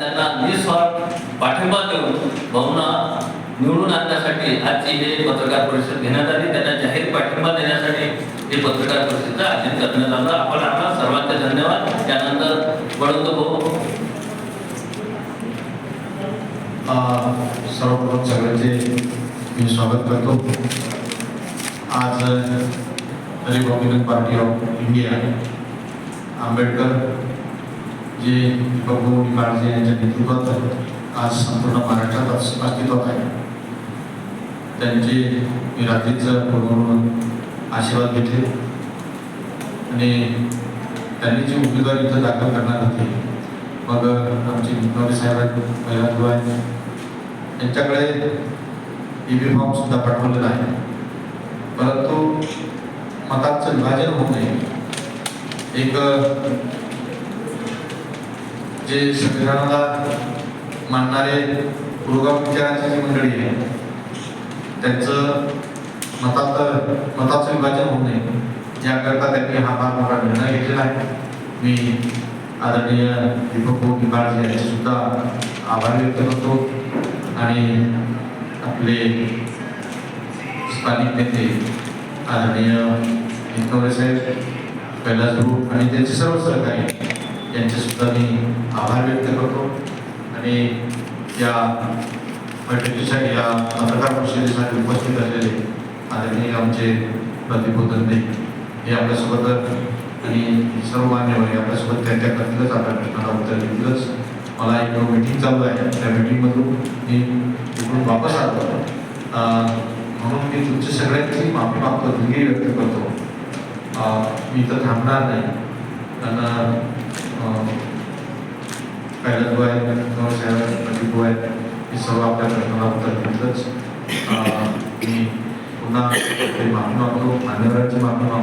त्यांना निस्वार्थ पाठिंबा देऊन भावना निवडून आणण्यासाठी आजची हे पत्रकार परिषद घेण्यात आली. त्यांना जाहीर पाठिंबा देण्यासाठी हे पत्रकार परिषद आयोजन करण्यात आलं. आपण आपला सर्वांचे धन्यवाद. त्यानंतर वळवतो भाऊ. सर्वप्रथम सगळ्यांचे मी स्वागत करतो. आज Republican Party of India Ambedkar जे दीपक काळजे यांच्या नेतृत्वात आज संपूर्ण महाराष्ट्रात अस्तित्वात आहे त्यांचे मी रात्रीच फोन आशीर्वाद घेतले. आणि त्यांनी जी उमेदवारी इथं दाखल करणार होती मग आमचे मुख्यमंत्री साहेब पहिला जो आहे त्यांच्याकडे ईबी फॉर्म सुद्धा पाठवलेला आहे. परंतु मतांचं विभाजन होऊ नये. एक जे संविधानाला मानणारे पुरोगाम विचारांची जी मंडळी आहे त्यांचं मतात मताचं विभाजन होऊ नये याकरता त्यांनी हा फार मोठा निर्णय घेतलेला आहे. मी आदरणीय दीपक भाऊ यांचे सुद्धा आभार व्यक्त करतो आणि आपले स्थानिक नेते आदरणीय निकनवरे साहेब कैलास ग्रुप आणि त्यांचे सर्व सहकारी यांचे सुद्धा मी मी या बैठकीसाठी या पत्रकार परिषदेसाठी उपस्थित असलेले आदरणीय आमचे प्रतिभू हे आपल्यासोबत आणि सर्व मान्यवर आपल्यासोबत त्या करतीलच आपल्या प्रश्नाला उत्तर देतीलच. मला एक मीटिंग चालू आहे. त्या मीटिंगमधून मी इकडून वापस आलो. म्हणून मी तुमच्या सगळ्यांची माफी मागतो दिलगिरी व्यक्त करतो. मी इथं थांबणार नाही. कारण पहिला आहे दोन साहेब प्रतिभू हे? सर्व आपल्या प्रश्नाला उत्तर देतीलच अं, मी पुन्हा माफी मागतो मान्यवरांची माफी मागतो